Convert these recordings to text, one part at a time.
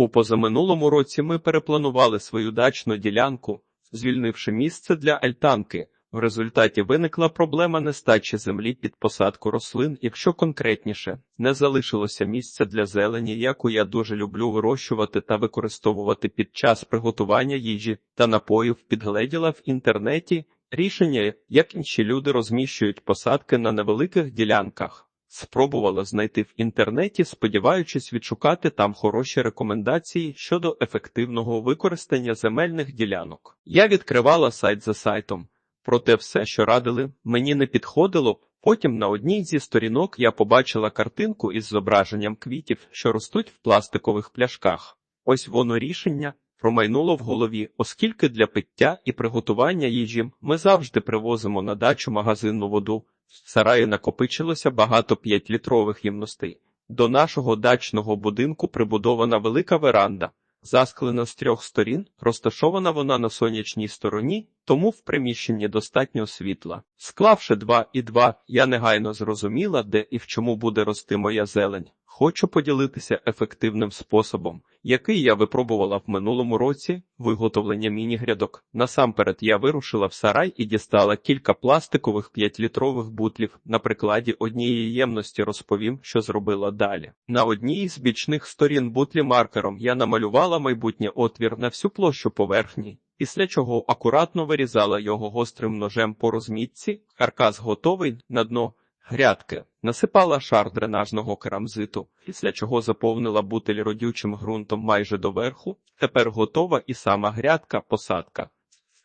У позаминулому році ми перепланували свою дачну ділянку, звільнивши місце для альтанки. В результаті виникла проблема нестачі землі під посадку рослин, якщо конкретніше, не залишилося місця для зелені, яку я дуже люблю вирощувати та використовувати під час приготування їжі та напоїв, підгледіла в інтернеті рішення, як інші люди розміщують посадки на невеликих ділянках. Спробувала знайти в інтернеті, сподіваючись відшукати там хороші рекомендації щодо ефективного використання земельних ділянок. Я відкривала сайт за сайтом. Проте все, що радили, мені не підходило. Потім на одній зі сторінок я побачила картинку із зображенням квітів, що ростуть в пластикових пляшках. Ось воно рішення промайнуло в голові, оскільки для пиття і приготування їжі ми завжди привозимо на дачу магазинну воду. В сараї накопичилося багато п'ятилітрових ємностей. До нашого дачного будинку прибудована велика веранда. Засклена з трьох сторін, розташована вона на сонячній стороні, тому в приміщенні достатньо світла. Склавши два і два, я негайно зрозуміла, де і в чому буде рости моя зелень. Хочу поділитися ефективним способом, який я випробувала в минулому році виготовлення міні-грядок. Насамперед я вирушила в сарай і дістала кілька пластикових 5-літрових бутлів. На прикладі однієї ємності розповім, що зробила далі. На одній з бічних сторін бутлі маркером я намалювала майбутній отвір на всю площу поверхні. Після чого акуратно вирізала його гострим ножем по розмітці, каркас готовий на дно грядки, насипала шар дренажного керамзиту, після чого заповнила бутиль родючим ґрунтом майже до верху. Тепер готова і сама грядка, посадка.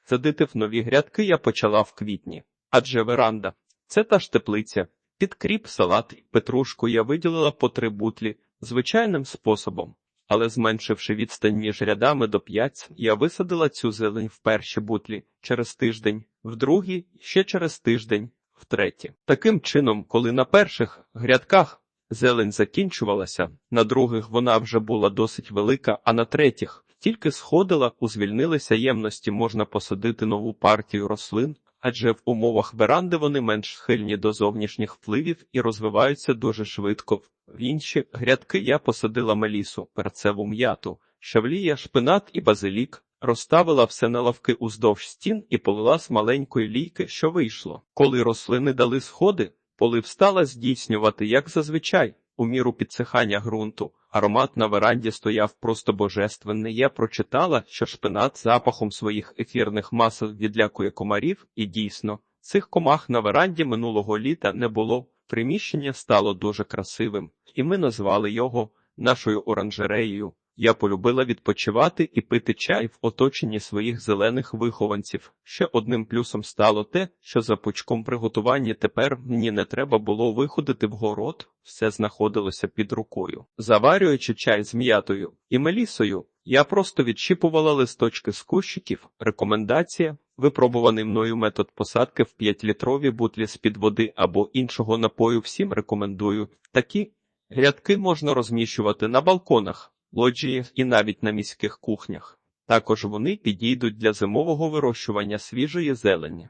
Садити в нові грядки я почала в квітні, адже веранда це та ж теплиця. Під кріп, салат і петрушку я виділила по три бутлі звичайним способом. Але зменшивши відстань між рядами до п'ять, я висадила цю зелень в перші бутлі через тиждень, в другі ще через тиждень, втретє. Таким чином, коли на перших грядках зелень закінчувалася, на других вона вже була досить велика, а на третіх тільки сходила, узвільнилися ємності, можна посадити нову партію рослин, адже в умовах веранди вони менш схильні до зовнішніх впливів і розвиваються дуже швидко. В інші грядки я посадила мелісу, перцеву м'яту, шавлія, шпинат і базилік. Розставила все на лавки уздовж стін і полила з маленької лійки, що вийшло. Коли рослини дали сходи, полив стала здійснювати, як зазвичай, у міру підсихання ґрунту. Аромат на веранді стояв просто божественний. Я прочитала, що шпинат запахом своїх ефірних масел відлякує комарів, і дійсно, цих комах на веранді минулого літа не було. Приміщення стало дуже красивим, і ми назвали його нашою оранжереєю. Я полюбила відпочивати і пити чай в оточенні своїх зелених вихованців. Ще одним плюсом стало те, що за пучком приготування тепер мені не треба було виходити в город, все знаходилося під рукою. Заварюючи чай з м'ятою і мелісою, я просто відщіпувала листочки з кущиків. Рекомендація випробуваний мною метод посадки в 5-літрові бутлі з-під води або іншого напою всім рекомендую. Такі грядки можна розміщувати на балконах лоджіях і навіть на міських кухнях. Також вони підійдуть для зимового вирощування свіжої зелені.